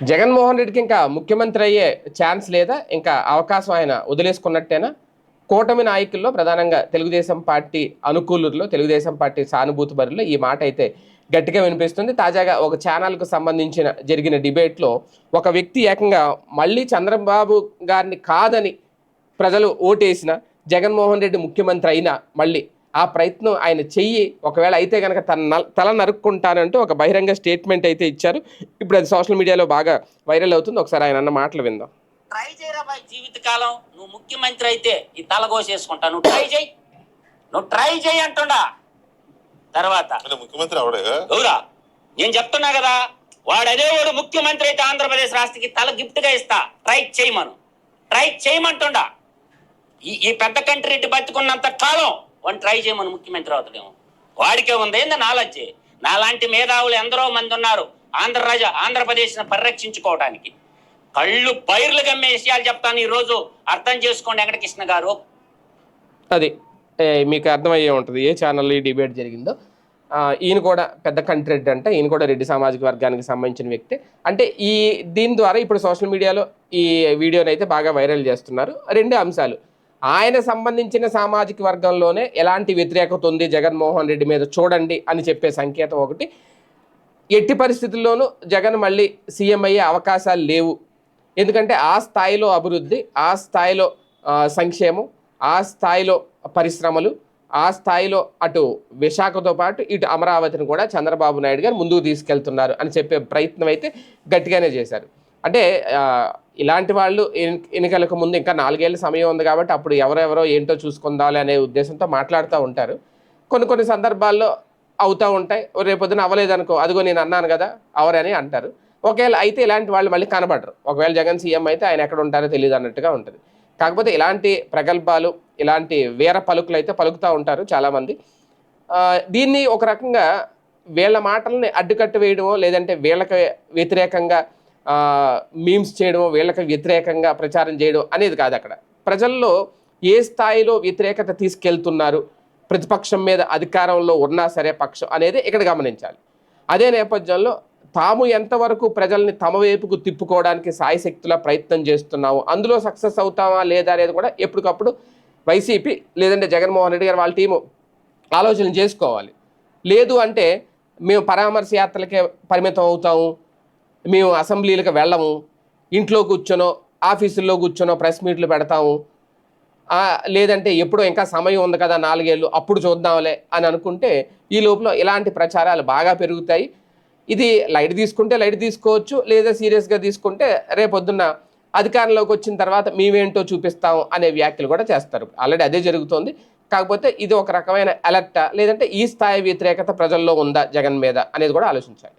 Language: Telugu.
జగన్మోహన్ రెడ్డికి ఇంకా ముఖ్యమంత్రి అయ్యే ఛాన్స్ లేదా? ఇంకా అవకాశం ఆయన వదిలేసుకున్నట్టేనా? కూటమి నాయకుల్లో ప్రధానంగా తెలుగుదేశం పార్టీ అనుకూలులో తెలుగుదేశం పార్టీ సానుభూతి బరిలో ఈ మాట అయితే గట్టిగా వినిపిస్తుంది. తాజాగా ఒక ఛానల్కు సంబంధించిన జరిగిన డిబేట్లో ఒక వ్యక్తి ఏకంగా మళ్ళీ చంద్రబాబు గారిని కాదని ప్రజలు ఓటేసిన జగన్మోహన్ రెడ్డి ముఖ్యమంత్రి అయినా మళ్ళీ ఆ ప్రయత్నం ఆయన చెయ్యి. ఒకవేళ అయితే కనుక తన తల నరుక్కుంటానంటూ ఒక బహిరంగ స్టేట్మెంట్ అయితే ఇచ్చారు. ఇప్పుడు అది సోషల్ మీడియాలో బాగా వైరల్ అవుతుంది. ఒకసారి ఆయన అన్న మాటలు విందాం. ట్రై చేయరా బాయ్ జీవితకాలం? నువ్వు ముఖ్యమంత్రి అయితే ఈ తల కోసేసుకుంటా. నువ్వు ట్రై చేయి. నువ్వు ట్రై చేయి అంటుండా. తర్వాత. ముఖ్యమంత్రి అవడేగా గౌరా నేను చెప్తున్నా కదా వాడు అదే వాడు ముఖ్యమంత్రి అయితే ఆంధ్రప్రదేశ్ రాష్ట్రకి తల గిఫ్ట్గా ఇస్తా. ట్రై చేయమను. ట్రై చేయమంటుండా. ఈ ఈ పెద్ద కంట్రీ ఇటు బతుకున్నంత కాలం వాడిని ట్రై చేయమని ముఖ్యమంత్రి అవుతాడేమో వాడికే ఉంది ఏంది నాలెడ్జ్? నాలాంటి మేధావులు ఎందరో మంది ఉన్నారు ఆంధ్ర రాజ ఆంధ్రప్రదేశ్ని పరిరక్షించుకోవడానికి కళ్ళు పైర్లు గమ్మే విషయాలు చెప్తాను ఈ రోజు అర్థం చేసుకోండి వెంకటకృష్ణ గారు. అది మీకు అర్థమయ్యే ఉంటుంది ఏ ఛానల్లో ఈ డిబేట్ జరిగిందో. ఈయన కూడా పెద్ద కంట్రెడ్ అంటే ఈయన కూడా రెడ్డి సామాజిక వర్గానికి సంబంధించిన వ్యక్తి. అంటే ఈ దీని ద్వారా ఇప్పుడు సోషల్ మీడియాలో ఈ వీడియోని అయితే బాగా వైరల్ చేస్తున్నారు. రెండు అంశాలు. ఆయన సంబంధించిన సామాజిక వర్గంలోనే ఎలాంటి వ్యతిరేకత ఉంది జగన్మోహన్ రెడ్డి మీద చూడండి అని చెప్పే సంకేతం ఒకటి. ఎట్టి పరిస్థితుల్లోనూ జగన్ మళ్ళీ సీఎం అయ్యే అవకాశాలు లేవు. ఎందుకంటే ఆ స్థాయిలో అభివృద్ధి ఆ స్థాయిలో సంక్షేమం ఆ స్థాయిలో పరిశ్రమలు ఆ స్థాయిలో అటు విశాఖతో పాటు ఇటు అమరావతిని కూడా చంద్రబాబు నాయుడు గారు ముందుకు తీసుకెళ్తున్నారు అని చెప్పే ప్రయత్నం అయితే గట్టిగానే చేశారు. అంటే ఇలాంటి వాళ్ళు ఎన్నికలకు ముందు ఇంకా నాలుగేళ్ళ సమయం ఉంది కాబట్టి అప్పుడు ఎవరెవరో ఏంటో చూసుకుందాలి అనే ఉద్దేశంతో మాట్లాడుతూ ఉంటారు. కొన్ని కొన్ని సందర్భాల్లో అవుతూ ఉంటాయి. రేపొద్దున అవ్వలేదనుకో అదిగో నేను అన్నాను కదా అవరని అంటారు. ఒకవేళ అయితే ఇలాంటి వాళ్ళు మళ్ళీ కనబడరు. ఒకవేళ జగన్ సీఎం అయితే ఆయన ఎక్కడ ఉంటారో తెలియదు అన్నట్టుగా ఉంటుంది. కాకపోతే ఇలాంటి ప్రగల్భాలు ఇలాంటి వేర పలుకులు అయితే పలుకుతూ ఉంటారు చాలామంది. దీన్ని ఒక రకంగా వీళ్ళ మాటల్ని అడ్డుకట్టు వేయడమో లేదంటే వీళ్ళకి వ్యతిరేకంగా మీమ్స్ చేయడమో వీళ్ళకి వ్యతిరేకంగా ప్రచారం చేయడం అనేది కాదు అక్కడ. ప్రజల్లో ఏ స్థాయిలో వ్యతిరేకత తీసుకెళ్తున్నారు ప్రతిపక్షం మీద అధికారంలో ఉన్నా సరే పక్షం అనేది ఇక్కడ గమనించాలి. అదే నేపథ్యంలో తాము ఎంతవరకు ప్రజల్ని తమ వైపుకు తిప్పుకోవడానికి సాయశక్తులా ప్రయత్నం చేస్తున్నాము అందులో సక్సెస్ అవుతామా లేదా అనేది కూడా ఎప్పటికప్పుడు వైసీపీ లేదంటే జగన్మోహన్ రెడ్డి గారు వాళ్ళ టీము ఆలోచన చేసుకోవాలి. లేదు అంటే మేము పరామర్శ యాత్రలకే పరిమితం అవుతాము మేము అసెంబ్లీలకు వెళ్ళము ఇంట్లో కూర్చొనో ఆఫీసుల్లో కూర్చొనో ప్రెస్ మీట్లు పెడతాము. లేదంటే ఎప్పుడో ఇంకా సమయం ఉంది కదా నాలుగేళ్ళు అప్పుడు చూద్దాంలే అని అనుకుంటే ఈ లోపల ఇలాంటి ప్రచారాలు బాగా పెరుగుతాయి. ఇది లైట్ తీసుకుంటే లైట్ తీసుకోవచ్చు లేదా సీరియస్గా తీసుకుంటే రేపొద్దున్న అధికారంలోకి వచ్చిన తర్వాత మేమేంటో చూపిస్తాం అనే వ్యాఖ్యలు కూడా చేస్తారు. ఆల్రెడీ అదే జరుగుతోంది. కాకపోతే ఇది ఒక రకమైన అలర్టా లేదంటే ఈ స్థాయి వ్యతిరేకత ప్రజల్లో ఉందా జగన్ మీద అనేది కూడా ఆలోచించాలి.